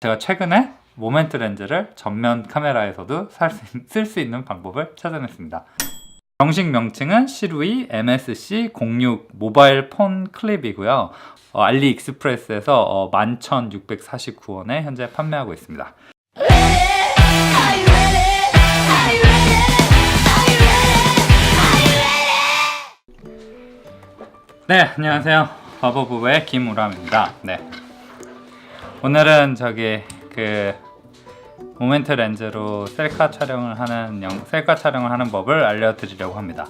제가 최근에 모멘트 렌즈를 전면 카메라에서도 쓸 수 있는 방법을 찾아냈습니다. 정식 명칭은 시루이 MSC 06 모바일 폰 클립이고요. 어, 알리익스프레스에서 어, 11,649원에 현재 판매하고 있습니다. 네, 안녕하세요. 바보부부의 김우람입니다. 네. 오늘은 저기 그 모멘트 렌즈로 셀카 촬영을 하는 영, 셀카 촬영을 하는 법을 알려드리려고 합니다.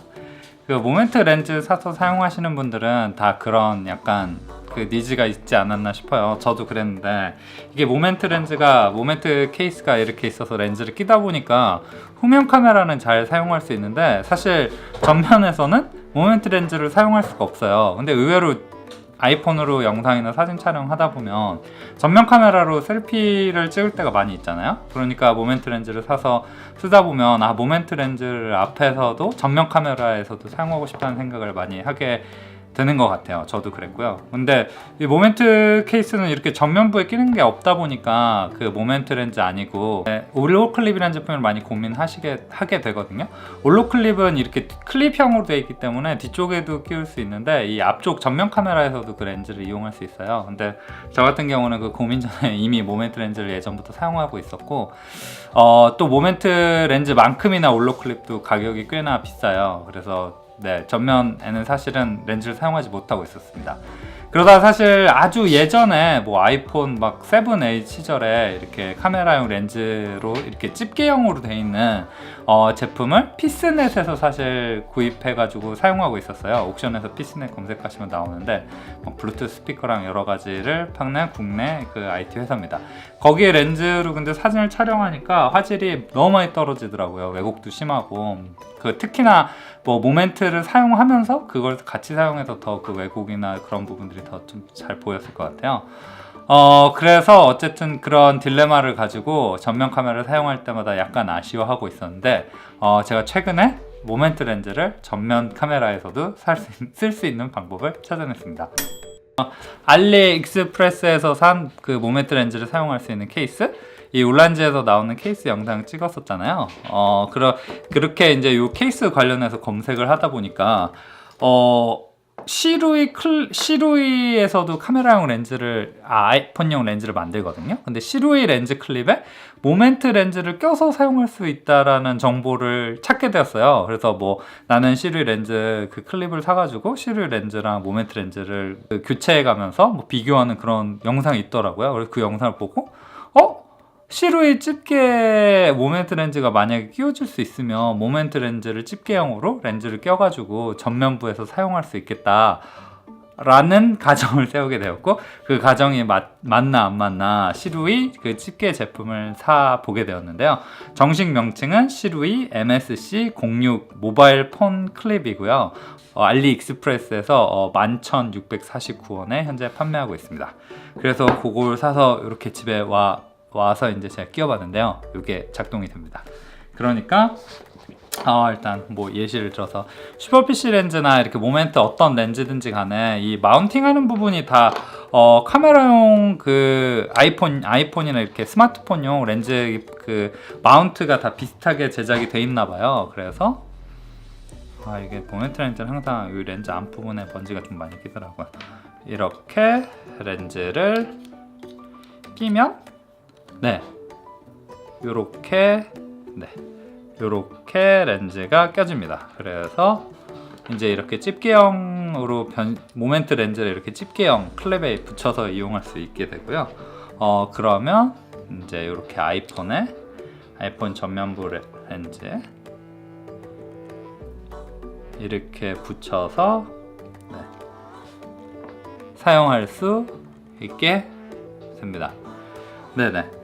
그 모멘트 렌즈 사서 사용하시는 분들은 다 그런 약간 그 니즈가 있지 않았나 싶어요. 저도 그랬는데 이게 모멘트 렌즈가 모멘트 케이스가 이렇게 있어서 렌즈를 끼다 보니까 후면 카메라는 잘 사용할 수 있는데 사실 전면에서는 모멘트 렌즈를 사용할 수가 없어요. 근데 의외로 아이폰으로 영상이나 사진 촬영하다 보면 전면 카메라로 셀피를 찍을 때가 많이 있잖아요. 그러니까 모멘트 렌즈를 사서 쓰다 보면 아 모멘트 렌즈를 앞에서도 전면 카메라에서도 사용하고 싶다는 생각을 많이 하게 되는 것 같아요. 저도 그랬고요. 근데 이 모멘트 케이스는 이렇게 전면부에 끼는 게 없다 보니까 그 모멘트 렌즈 아니고 네, 올로 클립이라는 제품을 많이 고민하시게 하게 되거든요. 올로 클립은 이렇게 클립형으로 되어 있기 때문에 뒤쪽에도 끼울 수 있는데 이 앞쪽 전면 카메라에서도 그 렌즈를 이용할 수 있어요. 근데 저 같은 경우는 그 고민 전에 이미 모멘트 렌즈를 예전부터 사용하고 있었고 어, 또 모멘트 렌즈만큼이나 올로 클립도 가격이 꽤나 비싸요. 그래서 네, 전면에는 사실은 렌즈를 사용하지 못하고 있었습니다. 그러다 사실 아주 예전에 뭐 아이폰 막 7, 8 시절에 이렇게 카메라용 렌즈로 이렇게 집게형으로 돼 있는 어, 제품을 피스넷에서 사실 구입해가지고 사용하고 있었어요. 옥션에서 피스넷 검색하시면 나오는데 뭐 블루투스 스피커랑 여러 가지를 파는 국내 그 IT 회사입니다. 거기에 렌즈로 근데 사진을 촬영하니까 화질이 너무 많이 떨어지더라고요. 왜곡도 심하고 그 특히나 뭐 모멘트를 사용하면서 그걸 같이 사용해서 더 그 왜곡이나 그런 부분들이 더 좀 잘 보였을 것 같아요. 어 그래서 어쨌든 그런 딜레마를 가지고 전면 카메라를 사용할 때마다 약간 아쉬워하고 있었는데 어 제가 최근에 모멘트 렌즈를 전면 카메라에서도 쓸 수 있는 방법을 찾아냈습니다. 어, 알리익스프레스에서 산 그 모멘트 렌즈를 사용할 수 있는 케이스 이 울란지에서 나오는 케이스 영상 찍었었잖아요. 어, 그러, 그렇게 이제 이 케이스 관련해서 검색을 하다 보니까, 어, 시루이 클, 시루이에서도 카메라용 렌즈를, 아, 아이폰용 렌즈를 만들거든요. 근데 시루이 렌즈 클립에 모멘트 렌즈를 껴서 사용할 수 있다라는 정보를 찾게 되었어요. 그래서 뭐 나는 시루이 렌즈 그 클립을 사가지고 시루이 렌즈랑 모멘트 렌즈를 그 교체해 가면서 뭐 비교하는 그런 영상이 있더라고요. 그래서 그 영상을 보고, 어? 시루이 집게 모멘트 렌즈가 만약에 끼워질 수 있으면 모멘트 렌즈를 집게형으로 렌즈를 껴가지고 전면부에서 사용할 수 있겠다. 라는 가정을 세우게 되었고 그 가정이 맞, 맞나 안 맞나 시루이 그 집게 제품을 사 보게 되었는데요. 정식 명칭은 시루이 MSC 06 모바일 폰 클립이고요. 어, 알리익스프레스에서 어, 11,649원에 현재 판매하고 있습니다. 그래서 그걸 사서 이렇게 집에 와 와서 이제 제가 끼워봤는데요. 이게 작동이 됩니다. 그러니까 어, 일단 뭐 예시를 들어서 슈퍼 PC 렌즈나 이렇게 모멘트 어떤 렌즈든지 간에 이 마운팅하는 부분이 다 어, 카메라용 그 아이폰 아이폰이나 이렇게 스마트폰용 렌즈 그 마운트가 다 비슷하게 제작이 돼 있나 봐요. 그래서 아 이게 모멘트 렌즈는 항상 이 렌즈 앞 부분에 먼지가 좀 많이 끼더라고요. 이렇게 렌즈를 끼면 네. 요렇게 네. 요렇게 렌즈가 껴집니다. 그래서 이제 이렇게 집게형으로 변, 모멘트 렌즈를 이렇게 집게형 클랩에 붙여서 이용할 수 있게 되고요. 어 그러면 이제 이렇게 아이폰에 아이폰 전면부 레- 렌즈 이렇게 붙여서 네. 사용할 수 있게 됩니다. 네네.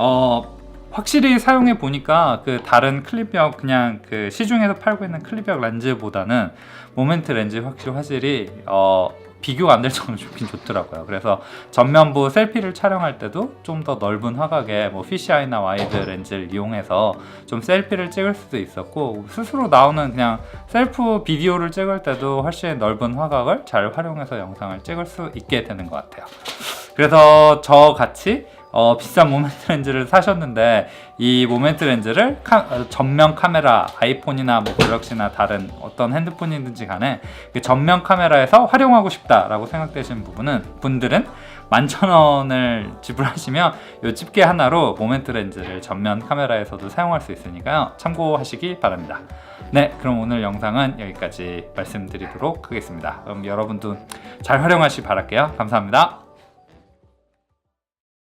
어 확실히 사용해 보니까 그 다른 클립형 그냥 그 시중에서 팔고 있는 클립형 렌즈보다는 모멘트 렌즈 확실히 화질이 어 비교가 안 될 정도로 좋긴 좋더라고요. 그래서 전면부 셀피를 촬영할 때도 좀 더 넓은 화각의 뭐 피시아이나 와이드 렌즈를 이용해서 좀 셀피를 찍을 수도 있었고 스스로 나오는 그냥 셀프 비디오를 찍을 때도 훨씬 넓은 화각을 잘 활용해서 영상을 찍을 수 있게 되는 것 같아요. 그래서 저 같이 어, 비싼 모멘트 렌즈를 사셨는데 이 모멘트 렌즈를 카- 어, 전면 카메라 아이폰이나 뭐 갤럭시나 다른 어떤 핸드폰이든지 간에 그 전면 카메라에서 활용하고 싶다라고 생각되시는 부분은 분들은 만천 원을 지불하시면 이 집게 하나로 모멘트 렌즈를 전면 카메라에서도 사용할 수 있으니까요 참고하시기 바랍니다. 네, 그럼 오늘 영상은 여기까지 말씀드리도록 하겠습니다. 그럼 여러분도 잘 활용하시기 바랄게요. 감사합니다.